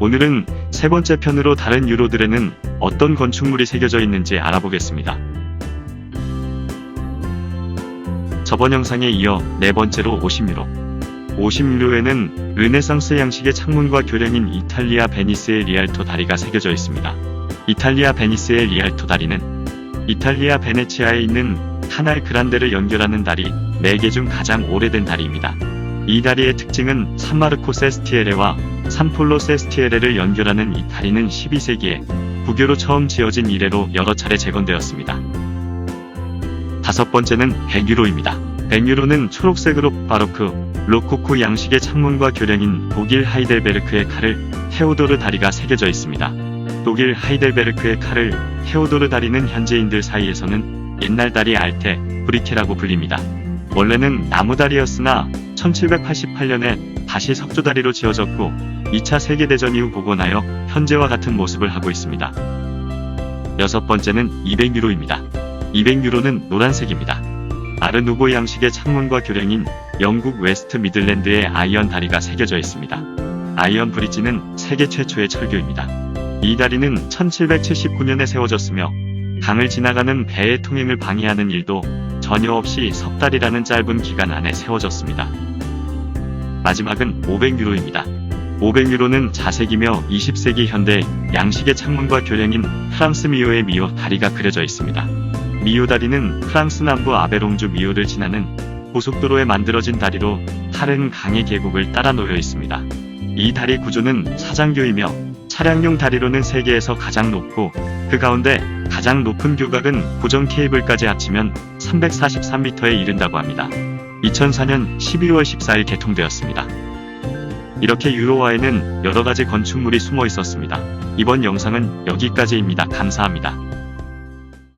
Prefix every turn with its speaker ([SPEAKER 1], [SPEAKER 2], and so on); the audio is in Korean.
[SPEAKER 1] 오늘은 세 번째 편으로 다른 유로들에는 어떤 건축물이 새겨져 있는지 알아보겠습니다. 저번 영상에 이어 네 번째로 50유로. 50유로에는 르네상스 양식의 창문과 교량인 이탈리아 베니스의 리알토 다리가 새겨져 있습니다. 이탈리아 베니스의 리알토 다리는 이탈리아 베네치아에 있는 카날 그란데를 연결하는 다리 4개 중 가장 오래된 다리입니다. 이 다리의 특징은 산마르코 세스티에레와 산폴로 세스티에레를 연결하는 이 다리는 12세기에 부교로 처음 지어진 이래로 여러 차례 재건되었습니다. 다섯 번째는 100유로입니다. 100유로는 초록색으로 바로크, 로코코 양식의 창문과 교량인 독일 하이델베르크의 칼을 테오도르 다리가 새겨져 있습니다. 독일 하이델베르크의 칼을 테오도르 다리는 현지인들 사이에서는 옛날 다리 알테, 브리케라고 불립니다. 원래는 나무 다리였으나 1788년에 다시 석조다리로 지어졌고 2차 세계대전 이후 복원하여 현재와 같은 모습을 하고 있습니다. 여섯 번째는 200유로입니다. 200유로는 노란색입니다. 아르누보 양식의 창문과 교량인 영국 웨스트 미들랜드의 아이언 다리가 새겨져 있습니다. 아이언 브리지는 세계 최초의 철교입니다. 이 다리는 1779년에 세워졌으며 강을 지나가는 배의 통행을 방해하는 일도 전혀 없이 석 달이라는 짧은 기간 안에 세워졌습니다. 마지막은 500유로입니다. 500유로는 자색이며 20세기 현대 양식의 창문과 교량인 프랑스 미오의 미오 다리가 그려져 있습니다. 미오 다리는 프랑스 남부 아베롱주 미오를 지나는 고속도로에 만들어진 다리로 하른 강의 계곡을 따라 놓여 있습니다. 이 다리 구조는 사장교이며 차량용 다리로는 세계에서 가장 높고 그 가운데 가장 높은 교각은 고정 케이블까지 합치면 343m에 이른다고 합니다. 2004년 12월 14일 개통되었습니다. 이렇게 유로화에는 여러 가지 건축물이 숨어 있었습니다. 이번 영상은 여기까지입니다. 감사합니다.